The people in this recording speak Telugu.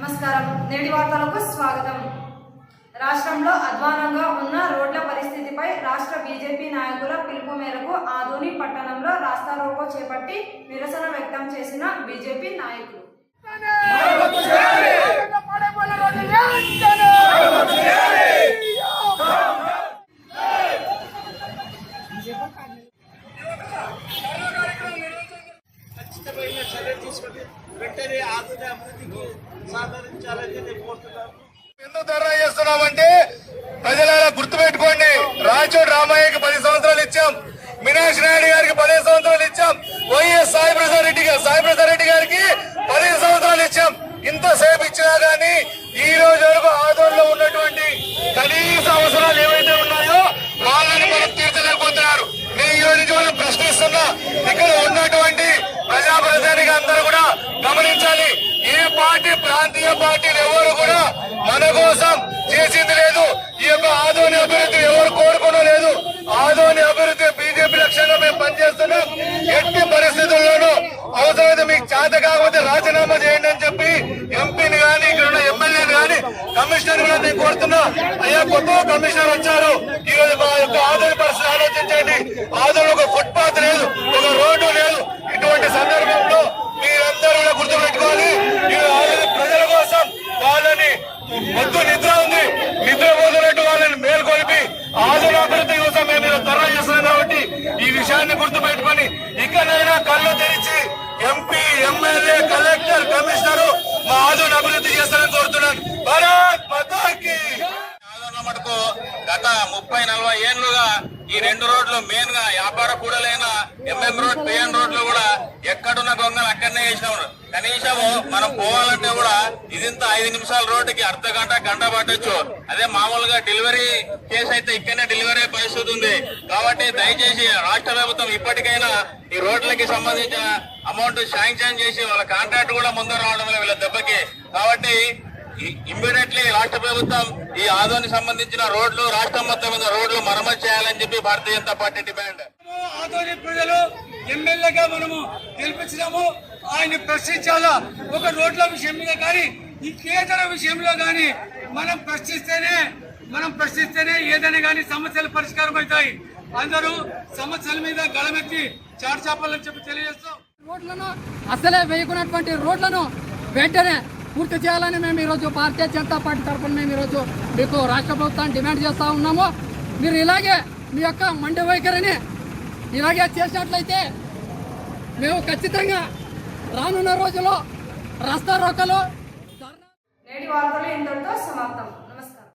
నమస్కారం. నేటి వార్తలకు స్వాగతం. రాష్ట్రంలో అధ్వానంగా ఉన్న రోడ్ల పరిస్థితిపై రాష్ట్ర బీజేపీ నాయకుల పిలుపు మేరకు ఆదోని పట్టణంలో రాస్తారోకో చేపట్టి నిరసన వ్యక్తం చేసిన బీజేపీ నాయకులు. ఖచ్చితమైన చర్యలు తీసుకుని వెంటనే ఆధునిక అభివృద్ధికి సాధరించాలని నేను కోరుతున్నాను. ఎందుకు ధర్నా చేస్తున్నామంటే ప్రజలారా గుర్తుపెట్టుకోండి రాచోడు రామయ్యకి పది సంవత్సరాలు ఇచ్చాం మినాష్ నాయుడు గారికి పదిహేను సంవత్సరాలు ఇచ్చాం వైఎస్ సాయి ప్రసాద్ రెడ్డి గారు సాయి ప్రసాద్ రెడ్డి గారికి పదిహేను సంవత్సరాలు ఇచ్చాం. ఇంతసేపు ప్రజాప్రతినిధి అందరూ కూడా గమనించాలి. ఏ పార్టీ ప్రాంతీయ పార్టీలు ఎవరు కూడా మన కోసం చేసింది లేదు. ఈ యొక్క ఆదోని అభివృద్ధి ఎవరు కోరుకోవడం లేదు. ఆదోని అభివృద్ధి బీజేపీ లక్ష్యంగా మేము పనిచేస్తున్నాం. ఎట్టి పరిస్థితుల్లోనూ అవసరమైతే మీకు చేత కాకపోతే రాజీనామా చేయండి అని చెప్పి ఎంపీని గాని ఇక్కడ ఉన్న ఎమ్మెల్యేని గాని కమిషనర్ కూడా నేను కోరుతున్నా. అయ్యా కొత్త కమిషనర్ వచ్చారు ఈ రోజు మా యొక్క ఆదోని పరిస్థితి ఆలోచించండి ఆదోని ఒక ఫుట్పాత్ లేదు ఒక రోడ్డు లేదు ఇటువంటి సందర్భంలో మీరందరూ కూడా గుర్తుపెట్టుకోవాలి ఈ ఆదోని ప్రజల కోసం వాళ్ళని మొద్దు నిద్ర ఉంది నిద్ర పోతున్నట్టు వాళ్ళని మేల్కొల్పి ఆదోని అభివృద్ధి కోసం మేము ఇలా చేస్తున్నాం కాబట్టి ఈ విషయాన్ని గుర్తుపెట్టుకొని ఇకనైనా కళ్ళు తెరిచి ఎంపీ ఎమ్మెల్యే కలెక్టర్ కమిషనర్ మా ఆదోని అభివృద్ధి చేస్తారని కోరుతున్నాను. భారత్ మటుకు గత ముప్పై నలభై ఏళ్ళుగా ఈ రెండు రోడ్లు మెయిన్గా వ్యాపార కూడలైన ఎంఎం రోడ్ పిఎన్ రోడ్లు కూడా ఎక్కడున్న గొంగలు అక్కడనే వేసినాము. కనీసము మనం పోవాలంటే కూడా ఇదింత ఐదు నిమిషాల రోడ్డుకి అర్ధ గంట గంట పట్టొచ్చు. అదే మామూలుగా డెలివరీ కేసు అయితే ఇక్కడనే డెలివరీ పరిస్థితి ఉంది. కాబట్టి దయచేసి రాష్ట్ర ప్రభుత్వం ఇప్పటికైనా ఈ రోడ్లకి సంబంధించిన అమౌంట్ శాంక్షన్ చేసి వాళ్ళ కాంట్రాక్ట్ కూడా ముందు రావడం వీళ్ళ దెబ్బకి. కాబట్టి ఇమ్మీడియట్లీ రాష్ట్ర ప్రభుత్వం ఈ ఆదోని సంబంధించిన రోడ్లు రాష్ట్రం మొత్తం మీద రోడ్లు మరమ్మతు చేయాలని చెప్పి భారతీయ జనతా పార్టీ డిమాండ్. ఆదోని ప్రజలు ఎమ్మెల్యేగా మనము గెలిపించినాము. ఆయన ప్రశ్నించాలా? ఒక రోడ్ల విషయం మీద కానీ ఇంకేతర విషయంలో కానీ మనం ప్రశ్నిస్తేనే మనం ప్రశ్నిస్తేనే ఏదైనా కానీ సమస్యలు పరిష్కారం అవుతాయి. అందరూ సమస్యల మీద గళమెత్తి చాటుచాపాలని చెప్పి తెలియజేస్తాం. రోడ్లను అసలే వేయకున్నటువంటి రోడ్లను వెంటనే పూర్తి చేయాలని మేము ఈరోజు భారతీయ జనతా పార్టీ తరఫున మేము ఈరోజు మీకు రాష్ట్ర ప్రభుత్వాన్ని డిమాండ్ చేస్తూ ఉన్నాము. మీరు ఇలాగే మీ యొక్క మండి వైఖరిని ఇలాగే చేసినట్లయితే మేము ఖచ్చితంగా రానున్న రోజుల్లో రాస్తా రోకలు నేటి వార్తలు ఇంతటితో సమాప్తం.